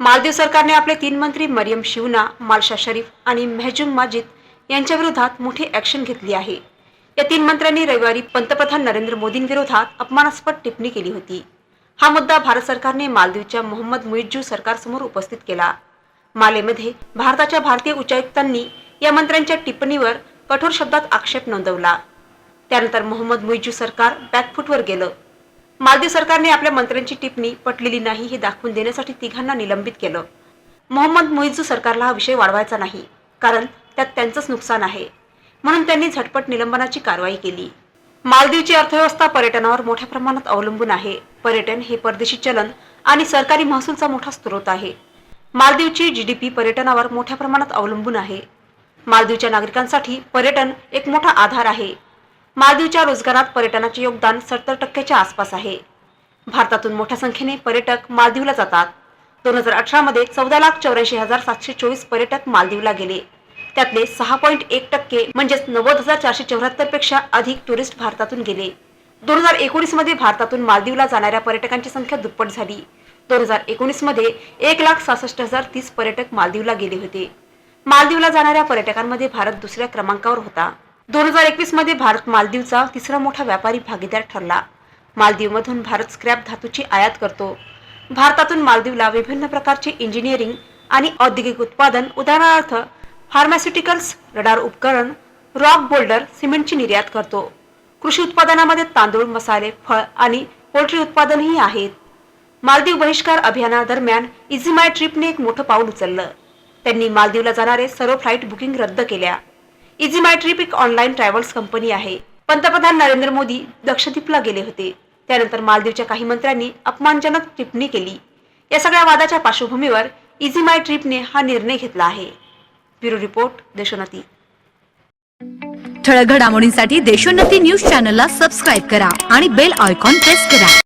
मालदीव सरकारने आपले तीन मंत्री मरियम शिवना मालशा शरीफ आणि मेहजूम माजिद यांच्या विरोधात मोठी ॲक्शन घेतली आहे. या तीन मंत्र्यांनी रविवारी पंतप्रधान नरेंद्र मोदींविरोधात अपमानास्पद टिप्पणी केली होती. हा मुद्दा भारत सरकारने मालदीवच्या मोहम्मद मुईजू सरकारसमोर उपस्थित केला. मालेमध्ये भारताच्या भारतीय उच्चायुक्तांनी या मंत्र्यांच्या टिप्पणीवर कठोर शब्दात आक्षेप नोंदवला. त्यानंतर मोहम्मद मुइज्जू सरकार बॅकफुटवर गेलं. मालदीव सरकारने आपल्या मंत्र्यांची टिप्पणी पटलेली नाही हे दाखवून देण्यासाठी तिघांना निलंबित केलं. मोहम्मद मुईजू सरकारला हा विषय वाढवायचा नाही कारण त्यात त्यांचंच नुकसान आहे. म्हणून त्यांनी झटपट निलंबनाची कारवाई केली. मालदीवची अर्थव्यवस्था पर्यटनावर मोठ्या प्रमाणात अवलंबून आहे. पर्यटन हे परदेशी चलन आणि सरकारी महसूलचा मोठा स्रोत आहे. मालदीवची जीडीपी पर्यटनावर मोठ्या प्रमाणात अवलंबून आहे. मालदीवच्या नागरिकांसाठी पर्यटन एक मोठा आधार आहे. मालदीवच्या रोजगारात पर्यटनाचे योगदान सत्तर टक्क्याच्या आसपास आहे. भारतातून मोठ्या संख्येने पर्यटक मालदीवला जातात. दोन हजार अठरामध्ये चौदा लाख चौऱ्याऐंशी हजार सातशे चोवीस पर्यटक मालदीवला गेले. त्यातले सहा पॉईंट एक टक्के म्हणजेच नव्वद हजार चारशे चौऱ्याहत्तरपेक्षा अधिक टुरिस्ट भारतातून गेले. दोन हजार एकोणीसमध्ये भारतातून मालदीवला जाणाऱ्या पर्यटकांची संख्या दुप्पट झाली. दोन हजार एकोणीसमध्ये एक लाख सहासष्ट हजार तीस पर्यटक मालदीवला गेले होते. मालदीवला जाणाऱ्या पर्यटकांमध्ये भारत दुसऱ्या क्रमांकावर होता. दोन हजार एकवीसमध्ये भारत मालदीवचा तिसरा मोठा व्यापारी भागीदार ठरला. मालदीवमधून भारत स्क्रॅप धातूची आयात करतो. भारतातून मालदीवला विभिन्न प्रकारचे इंजिनिअरिंग आणि औद्योगिक उत्पादन उदाहरणार्थ फार्मास्युटिकल्स रडार उपकरण रॉक बोल्डर सिमेंटची निर्यात करतो. कृषी उत्पादनामध्ये तांदूळ मसाले फळ आणि पोल्ट्री उत्पादनही आहेत. मालदीव बहिष्कार अभियानादरम्यान इझी माय ट्रिपने एक मोठं पाऊल उचललं. त्यांनी मालदीवला जाणारे सर्व फ्लाईट बुकिंग रद्द केल्या. इझी माय ट्रिप एक ऑनलाईन ट्रॅव्हल्स कंपनी आहे. पंतप्रधान नरेंद्र मोदी लक्षद्वीपला गेले होते. त्यानंतर मालदीवच्या काही मंत्र्यांनी अपमानजनक टिप्पणी केली. या सगळ्या वादाच्या पार्श्वभूमीवर इझी माय ट्रिपने हा निर्णय घेतला आहे. Bureau report Deshonnati. ठळक घडामोडींसाठी देशोन्नती न्यूज चॅनलला सबस्क्राईब करा आणि बेल आयकॉन प्रेस करा.